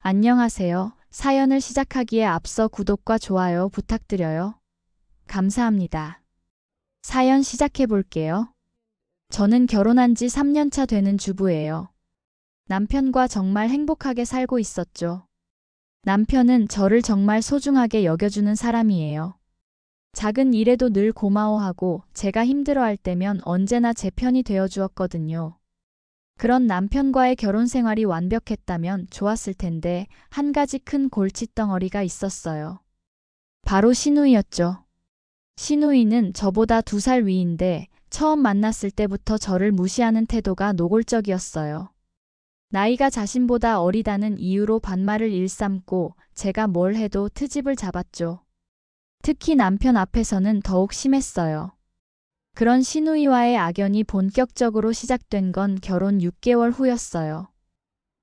안녕하세요. 사연을 시작하기에 앞서 구독과 좋아요 부탁드려요. 감사합니다. 사연 시작해 볼게요. 저는 결혼한 지 3년차 되는 주부예요. 남편과 정말 행복하게 살고 있었죠. 남편은 저를 정말 소중하게 여겨주는 사람이에요. 작은 일에도 늘 고마워하고 제가 힘들어할 때면 언제나 제 편이 되어 주었거든요. 그런 남편과의 결혼 생활이 완벽했다면 좋았을 텐데 한 가지 큰 골칫덩어리가 있었어요. 바로 신우이였죠. 신우이는 저보다 두 살 위인데 처음 만났을 때부터 저를 무시하는 태도가 노골적이었어요. 나이가 자신보다 어리다는 이유로 반말을 일삼고 제가 뭘 해도 트집을 잡았죠. 특히 남편 앞에서는 더욱 심했어요. 그런 신우이와의 악연이 본격적으로 시작된 건 결혼 6개월 후였어요.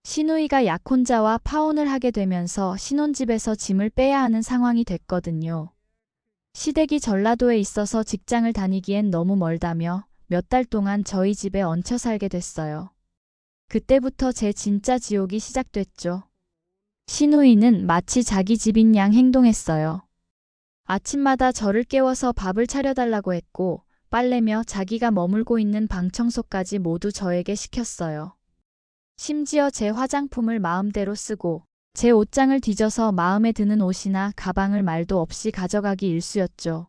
신우이가 약혼자와 파혼을 하게 되면서 신혼집에서 짐을 빼야 하는 상황이 됐거든요. 시댁이 전라도에 있어서 직장을 다니기엔 너무 멀다며 몇 달 동안 저희 집에 얹혀 살게 됐어요. 그때부터 제 진짜 지옥이 시작됐죠. 신우이는 마치 자기 집인 양 행동했어요. 아침마다 저를 깨워서 밥을 차려달라고 했고, 빨래며 자기가 머물고 있는 방 청소까지 모두 저에게 시켰어요. 심지어 제 화장품을 마음대로 쓰고, 제 옷장을 뒤져서 마음에 드는 옷이나 가방을 말도 없이 가져가기 일쑤였죠.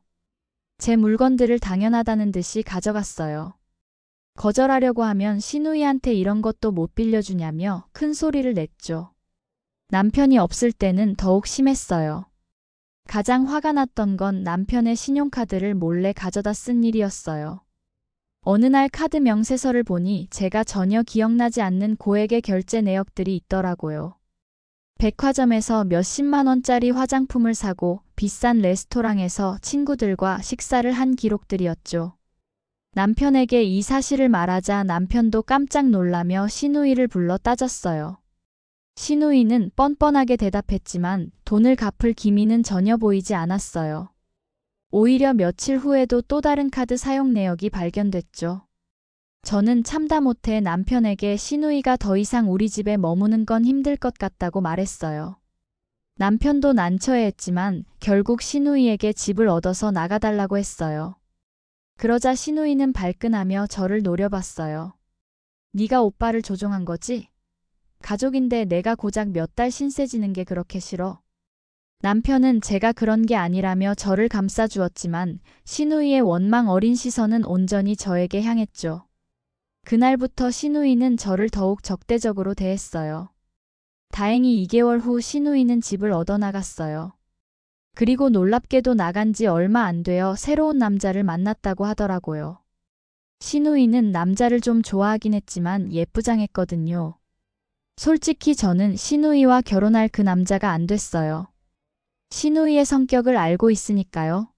제 물건들을 당연하다는 듯이 가져갔어요. 거절하려고 하면 신우이한테 이런 것도 못 빌려주냐며 큰 소리를 냈죠. 남편이 없을 때는 더욱 심했어요. 가장 화가 났던 건 남편의 신용카드를 몰래 가져다 쓴 일이었어요. 어느 날 카드 명세서를 보니 제가 전혀 기억나지 않는 고액의 결제 내역들이 있더라고요. 백화점에서 몇십만 원짜리 화장품을 사고 비싼 레스토랑에서 친구들과 식사를 한 기록들이었죠. 남편에게 이 사실을 말하자 남편도 깜짝 놀라며 신우이를 불러 따졌어요. 신우이는 뻔뻔하게 대답했지만 돈을 갚을 기미는 전혀 보이지 않았어요. 오히려 며칠 후에도 또 다른 카드 사용 내역이 발견됐죠. 저는 참다 못해 남편에게 신우이가 더 이상 우리 집에 머무는 건 힘들 것 같다고 말했어요. 남편도 난처해했지만 결국 신우이에게 집을 얻어서 나가달라고 했어요. 그러자 신우이는 발끈하며 저를 노려봤어요. 네가 오빠를 조종한 거지? 가족인데 내가 고작 몇 달 신세 지는 게 그렇게 싫어. 남편은 제가 그런 게 아니라며 저를 감싸주었지만 신우이의 원망 어린 시선은 온전히 저에게 향했죠. 그날부터 신우이는 저를 더욱 적대적으로 대했어요. 다행히 2개월 후 신우이는 집을 얻어나갔어요. 그리고 놀랍게도 나간 지 얼마 안 되어 새로운 남자를 만났다고 하더라고요. 신우이는 남자를 좀 좋아하긴 했지만 예쁘장했거든요. 솔직히 저는 신우이와 결혼할 그 남자가 안 됐어요. 신우이의 성격을 알고 있으니까요.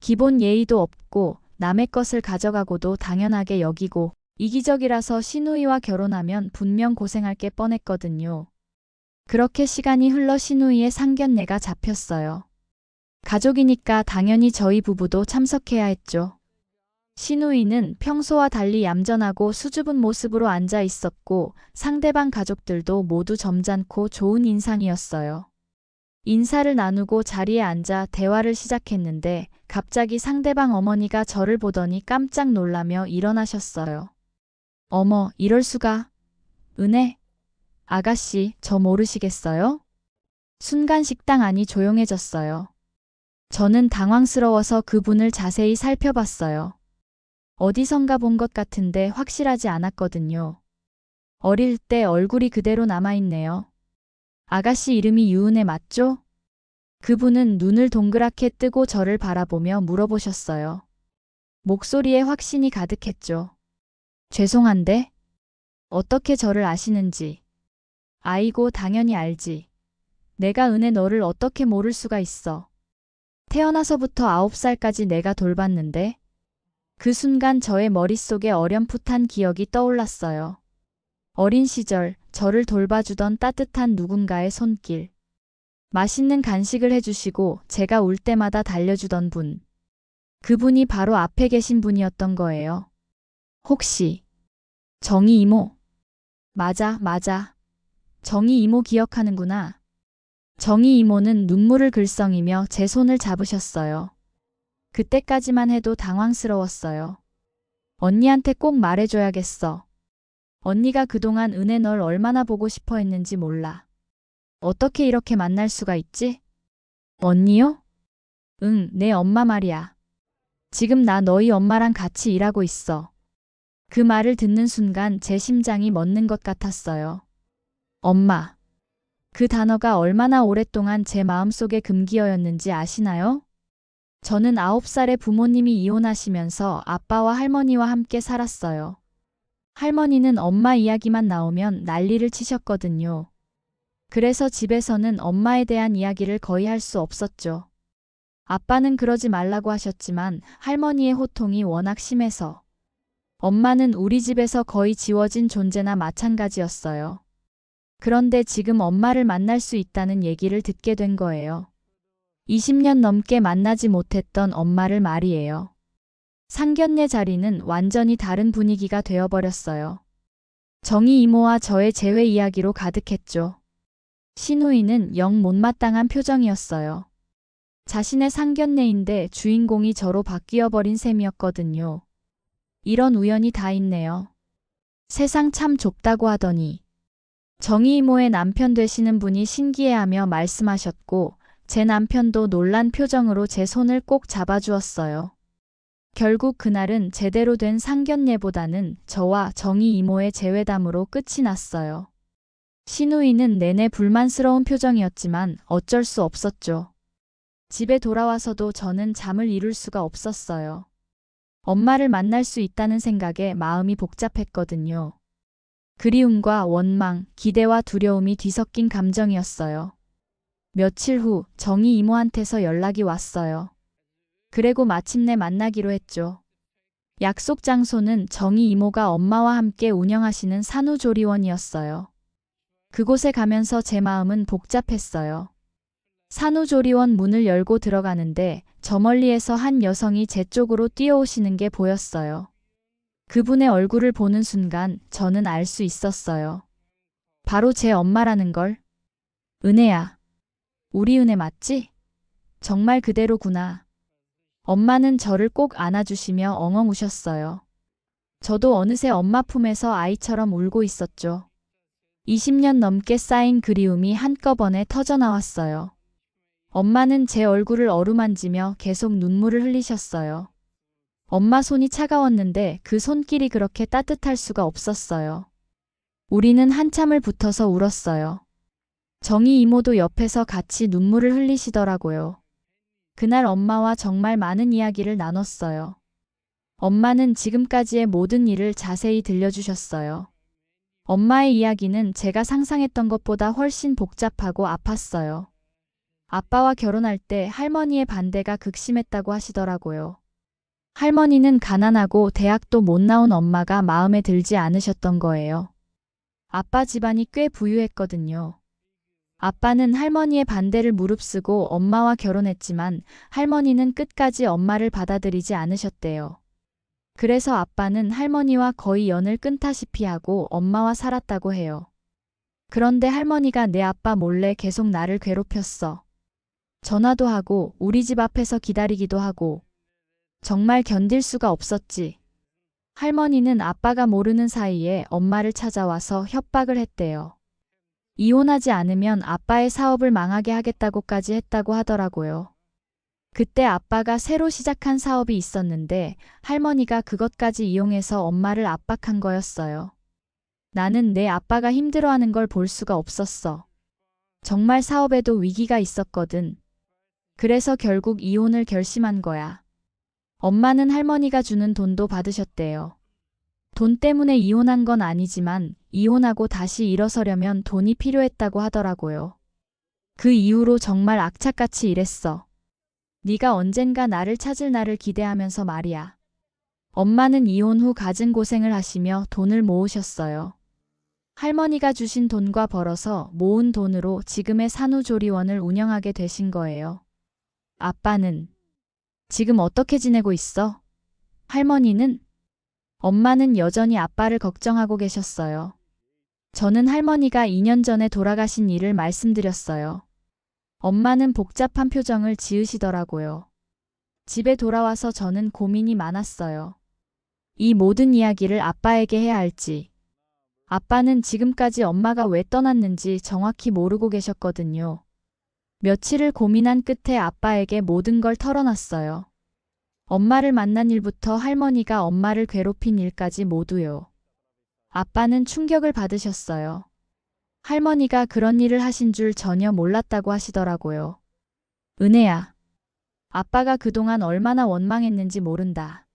기본 예의도 없고 남의 것을 가져가고도 당연하게 여기고 이기적이라서 신우이와 결혼하면 분명 고생할 게 뻔했거든요. 그렇게 시간이 흘러 신우이의 상견례가 잡혔어요. 가족이니까 당연히 저희 부부도 참석해야 했죠. 신우이는 평소와 달리 얌전하고 수줍은 모습으로 앉아 있었고 상대방 가족들도 모두 점잖고 좋은 인상이었어요. 인사를 나누고 자리에 앉아 대화를 시작했는데 갑자기 상대방 어머니가 저를 보더니 깜짝 놀라며 일어나셨어요. 어머, 이럴 수가. 은혜? 아가씨, 저 모르시겠어요? 순간 식당 안이 조용해졌어요. 저는 당황스러워서 그분을 자세히 살펴봤어요. 어디선가 본 것 같은데 확실하지 않았거든요. 어릴 때 얼굴이 그대로 남아있네요. 아가씨 이름이 유은혜 맞죠? 그분은 눈을 동그랗게 뜨고 저를 바라보며 물어보셨어요. 목소리에 확신이 가득했죠. 죄송한데? 어떻게 저를 아시는지. 아이고, 당연히 알지. 내가 은혜 너를 어떻게 모를 수가 있어. 태어나서부터 아홉 살까지 내가 돌봤는데, 그 순간 저의 머릿속에 어렴풋한 기억이 떠올랐어요. 어린 시절 저를 돌봐주던 따뜻한 누군가의 손길. 맛있는 간식을 해주시고 제가 울 때마다 달려주던 분. 그분이 바로 앞에 계신 분이었던 거예요. 혹시 정희 이모? 맞아, 맞아. 정희 이모 기억하는구나. 정희 이모는 눈물을 글썽이며 제 손을 잡으셨어요. 그때까지만 해도 당황스러웠어요. 언니한테 꼭 말해줘야겠어. 언니가 그동안 은혜 널 얼마나 보고 싶어 했는지 몰라. 어떻게 이렇게 만날 수가 있지? 언니요? 응, 내 엄마 말이야. 지금 나 너희 엄마랑 같이 일하고 있어. 그 말을 듣는 순간 제 심장이 멎는 것 같았어요. 엄마. 그 단어가 얼마나 오랫동안 제 마음속에 금기어였는지 아시나요? 저는 아홉 살에 부모님이 이혼하시면서 아빠와 할머니와 함께 살았어요. 할머니는 엄마 이야기만 나오면 난리를 치셨거든요. 그래서 집에서는 엄마에 대한 이야기를 거의 할 수 없었죠. 아빠는 그러지 말라고 하셨지만 할머니의 호통이 워낙 심해서 엄마는 우리 집에서 거의 지워진 존재나 마찬가지였어요. 그런데 지금 엄마를 만날 수 있다는 얘기를 듣게 된 거예요. 20년 넘게 만나지 못했던 엄마를 말이에요. 상견례 자리는 완전히 다른 분위기가 되어버렸어요. 정희 이모와 저의 재회 이야기로 가득했죠. 신우이는 영 못마땅한 표정이었어요. 자신의 상견례인데 주인공이 저로 바뀌어버린 셈이었거든요. 이런 우연이 다 있네요. 세상 참 좁다고 하더니 정희 이모의 남편 되시는 분이 신기해하며 말씀하셨고 제 남편도 놀란 표정으로 제 손을 꼭 잡아주었어요. 결국 그날은 제대로 된 상견례보다는 저와 정희 이모의 재회담으로 끝이 났어요. 신우이는 내내 불만스러운 표정이었지만 어쩔 수 없었죠. 집에 돌아와서도 저는 잠을 이룰 수가 없었어요. 엄마를 만날 수 있다는 생각에 마음이 복잡했거든요. 그리움과 원망, 기대와 두려움이 뒤섞인 감정이었어요. 며칠 후 정희 이모한테서 연락이 왔어요. 그리고 마침내 만나기로 했죠. 약속 장소는 정희 이모가 엄마와 함께 운영하시는 산후조리원이었어요. 그곳에 가면서 제 마음은 복잡했어요. 산후조리원 문을 열고 들어가는데 저 멀리에서 한 여성이 제 쪽으로 뛰어오시는 게 보였어요. 그분의 얼굴을 보는 순간 저는 알 수 있었어요. 바로 제 엄마라는 걸. 은혜야. 우리 은혜 맞지? 정말 그대로구나. 엄마는 저를 꼭 안아주시며 엉엉 우셨어요. 저도 어느새 엄마 품에서 아이처럼 울고 있었죠. 20년 넘게 쌓인 그리움이 한꺼번에 터져나왔어요. 엄마는 제 얼굴을 어루만지며 계속 눈물을 흘리셨어요. 엄마 손이 차가웠는데 그 손길이 그렇게 따뜻할 수가 없었어요. 우리는 한참을 붙어서 울었어요. 정희 이모도 옆에서 같이 눈물을 흘리시더라고요. 그날 엄마와 정말 많은 이야기를 나눴어요. 엄마는 지금까지의 모든 일을 자세히 들려주셨어요. 엄마의 이야기는 제가 상상했던 것보다 훨씬 복잡하고 아팠어요. 아빠와 결혼할 때 할머니의 반대가 극심했다고 하시더라고요. 할머니는 가난하고 대학도 못 나온 엄마가 마음에 들지 않으셨던 거예요. 아빠 집안이 꽤 부유했거든요. 아빠는 할머니의 반대를 무릅쓰고 엄마와 결혼했지만 할머니는 끝까지 엄마를 받아들이지 않으셨대요. 그래서 아빠는 할머니와 거의 연을 끊다시피 하고 엄마와 살았다고 해요. 그런데 할머니가 내 아빠 몰래 계속 나를 괴롭혔어. 전화도 하고 우리 집 앞에서 기다리기도 하고 정말 견딜 수가 없었지. 할머니는 아빠가 모르는 사이에 엄마를 찾아와서 협박을 했대요. 이혼하지 않으면 아빠의 사업을 망하게 하겠다고까지 했다고 하더라고요. 그때 아빠가 새로 시작한 사업이 있었는데 할머니가 그것까지 이용해서 엄마를 압박한 거였어요. 나는 내 아빠가 힘들어하는 걸 볼 수가 없었어. 정말 사업에도 위기가 있었거든. 그래서 결국 이혼을 결심한 거야. 엄마는 할머니가 주는 돈도 받으셨대요. 돈 때문에 이혼한 건 아니지만 이혼하고 다시 일어서려면 돈이 필요했다고 하더라고요. 그 이후로 정말 악착같이 일했어. 네가 언젠가 나를 찾을 날을 기대하면서 말이야. 엄마는 이혼 후 갖은 고생을 하시며 돈을 모으셨어요. 할머니가 주신 돈과 벌어서 모은 돈으로 지금의 산후조리원을 운영하게 되신 거예요. 아빠는 지금 어떻게 지내고 있어? 할머니는 엄마는 여전히 아빠를 걱정하고 계셨어요. 저는 할머니가 2년 전에 돌아가신 일을 말씀드렸어요. 엄마는 복잡한 표정을 지으시더라고요. 집에 돌아와서 저는 고민이 많았어요. 이 모든 이야기를 아빠에게 해야 할지. 아빠는 지금까지 엄마가 왜 떠났는지 정확히 모르고 계셨거든요. 며칠을 고민한 끝에 아빠에게 모든 걸 털어놨어요. 엄마를 만난 일부터 할머니가 엄마를 괴롭힌 일까지 모두요. 아빠는 충격을 받으셨어요. 할머니가 그런 일을 하신 줄 전혀 몰랐다고 하시더라고요. 은혜야. 아빠가 그동안 얼마나 원망했는지 모른다.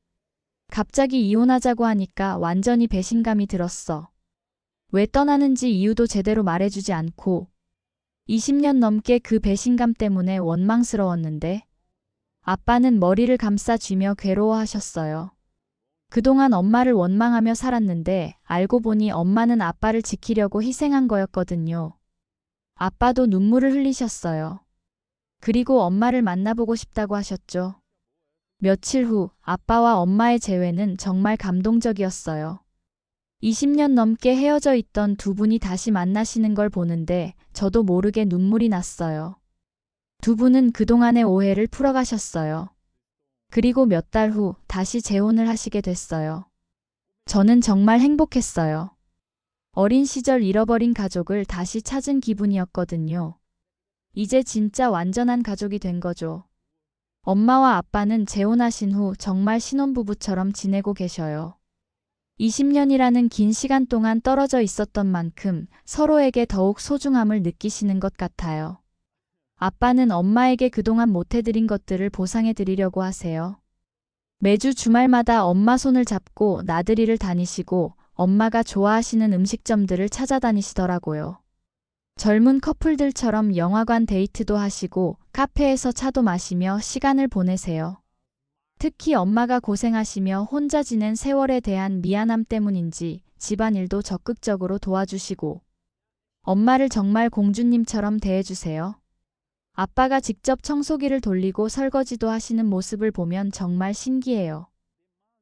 갑자기 이혼하자고 하니까 완전히 배신감이 들었어. 왜 떠나는지 이유도 제대로 말해주지 않고 20년 넘게 그 배신감 때문에 원망스러웠는데 아빠는 머리를 감싸 쥐며 괴로워하셨어요. 그동안 엄마를 원망하며 살았는데 알고 보니 엄마는 아빠를 지키려고 희생한 거였거든요. 아빠도 눈물을 흘리셨어요. 그리고 엄마를 만나보고 싶다고 하셨죠. 며칠 후 아빠와 엄마의 재회는 정말 감동적이었어요. 20년 넘게 헤어져 있던 두 분이 다시 만나시는 걸 보는데 저도 모르게 눈물이 났어요. 두 분은 그동안의 오해를 풀어가셨어요. 그리고 몇 달 후 다시 재혼을 하시게 됐어요. 저는 정말 행복했어요. 어린 시절 잃어버린 가족을 다시 찾은 기분이었거든요. 이제 진짜 완전한 가족이 된 거죠. 엄마와 아빠는 재혼하신 후 정말 신혼부부처럼 지내고 계셔요. 20년이라는 긴 시간 동안 떨어져 있었던 만큼 서로에게 더욱 소중함을 느끼시는 것 같아요. 아빠는 엄마에게 그동안 못해드린 것들을 보상해드리려고 하세요. 매주 주말마다 엄마 손을 잡고 나들이를 다니시고 엄마가 좋아하시는 음식점들을 찾아다니시더라고요. 젊은 커플들처럼 영화관 데이트도 하시고 카페에서 차도 마시며 시간을 보내세요. 특히 엄마가 고생하시며 혼자 지낸 세월에 대한 미안함 때문인지 집안일도 적극적으로 도와주시고 엄마를 정말 공주님처럼 대해주세요. 아빠가 직접 청소기를 돌리고 설거지도 하시는 모습을 보면 정말 신기해요.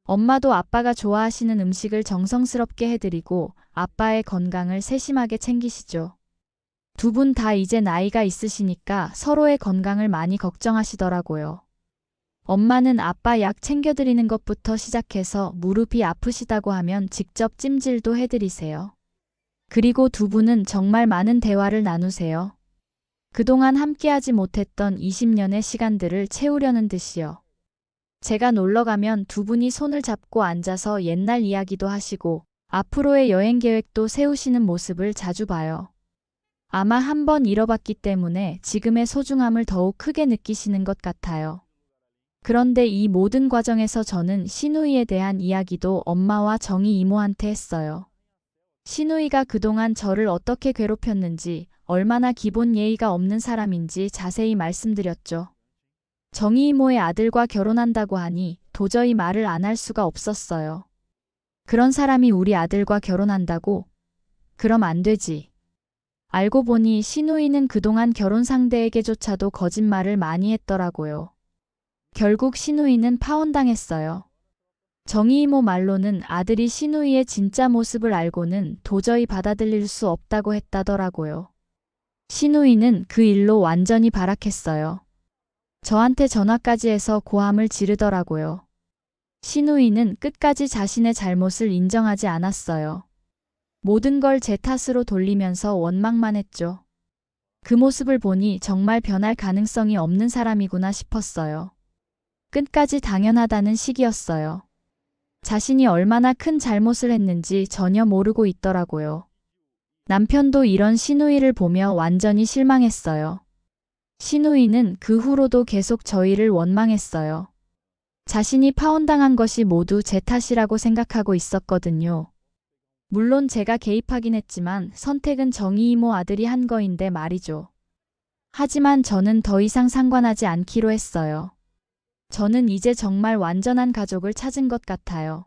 엄마도 아빠가 좋아하시는 음식을 정성스럽게 해드리고 아빠의 건강을 세심하게 챙기시죠. 두 분 다 이제 나이가 있으시니까 서로의 건강을 많이 걱정하시더라고요. 엄마는 아빠 약 챙겨드리는 것부터 시작해서 무릎이 아프시다고 하면 직접 찜질도 해드리세요. 그리고 두 분은 정말 많은 대화를 나누세요. 그동안 함께하지 못했던 20년의 시간들을 채우려는 듯이요. 제가 놀러 가면 두 분이 손을 잡고 앉아서 옛날 이야기도 하시고 앞으로의 여행 계획도 세우시는 모습을 자주 봐요. 아마 한 번 잃어봤기 때문에 지금의 소중함을 더욱 크게 느끼시는 것 같아요. 그런데 이 모든 과정에서 저는 신우이에 대한 이야기도 엄마와 정희 이모한테 했어요. 신우이가 그동안 저를 어떻게 괴롭혔는지, 얼마나 기본 예의가 없는 사람인지 자세히 말씀드렸죠. 정희 이모의 아들과 결혼한다고 하니 도저히 말을 안 할 수가 없었어요. 그런 사람이 우리 아들과 결혼한다고? 그럼 안 되지. 알고 보니 신우이는 그동안 결혼 상대에게조차도 거짓말을 많이 했더라고요. 결국 신우이는 파혼당했어요. 정희 이모 말로는 아들이 신우이의 진짜 모습을 알고는 도저히 받아들일 수 없다고 했다더라고요. 신우이는 그 일로 완전히 발악했어요. 저한테 전화까지 해서 고함을 지르더라고요. 신우이는 끝까지 자신의 잘못을 인정하지 않았어요. 모든 걸 제 탓으로 돌리면서 원망만 했죠. 그 모습을 보니 정말 변할 가능성이 없는 사람이구나 싶었어요. 끝까지 당연하다는 시기였어요. 자신이 얼마나 큰 잘못을 했는지 전혀 모르고 있더라고요. 남편도 이런 신우이를 보며 완전히 실망했어요. 신우이는 그 후로도 계속 저희를 원망했어요. 자신이 파혼당한 것이 모두 제 탓이라고 생각하고 있었거든요. 물론 제가 개입하긴 했지만 선택은 정희 이모 아들이 한 거인데 말이죠. 하지만 저는 더 이상 상관하지 않기로 했어요. 저는 이제 정말 완전한 가족을 찾은 것 같아요.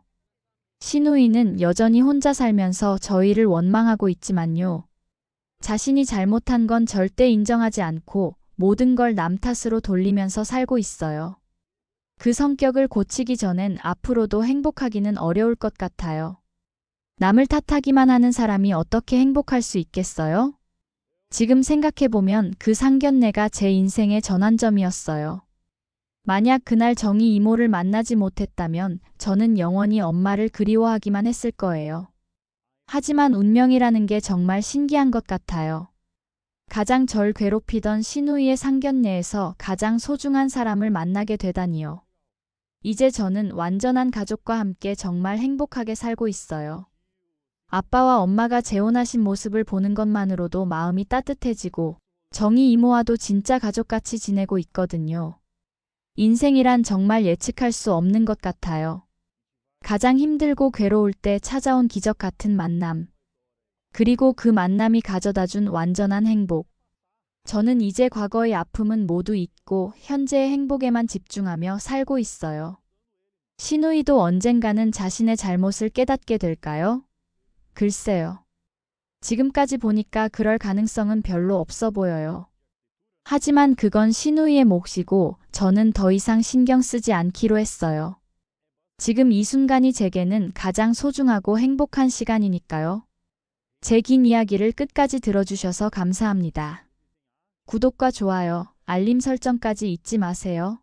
신우이는 여전히 혼자 살면서 저희를 원망하고 있지만요. 자신이 잘못한 건 절대 인정하지 않고 모든 걸 남 탓으로 돌리면서 살고 있어요. 그 성격을 고치기 전엔 앞으로도 행복하기는 어려울 것 같아요. 남을 탓하기만 하는 사람이 어떻게 행복할 수 있겠어요? 지금 생각해보면 그 상견례가 제 인생의 전환점이었어요. 만약 그날 정희 이모를 만나지 못했다면 저는 영원히 엄마를 그리워하기만 했을 거예요. 하지만 운명이라는 게 정말 신기한 것 같아요. 가장 절 괴롭히던 신우이의 상견례에서 가장 소중한 사람을 만나게 되다니요. 이제 저는 완전한 가족과 함께 정말 행복하게 살고 있어요. 아빠와 엄마가 재혼하신 모습을 보는 것만으로도 마음이 따뜻해지고 정희 이모와도 진짜 가족같이 지내고 있거든요. 인생이란 정말 예측할 수 없는 것 같아요. 가장 힘들고 괴로울 때 찾아온 기적 같은 만남. 그리고 그 만남이 가져다 준 완전한 행복. 저는 이제 과거의 아픔은 모두 잊고 현재의 행복에만 집중하며 살고 있어요. 신우이도 언젠가는 자신의 잘못을 깨닫게 될까요? 글쎄요. 지금까지 보니까 그럴 가능성은 별로 없어 보여요. 하지만 그건 신우이의 몫이고 저는 더 이상 신경 쓰지 않기로 했어요. 지금 이 순간이 제게는 가장 소중하고 행복한 시간이니까요. 제 긴 이야기를 끝까지 들어주셔서 감사합니다. 구독과 좋아요, 알림 설정까지 잊지 마세요.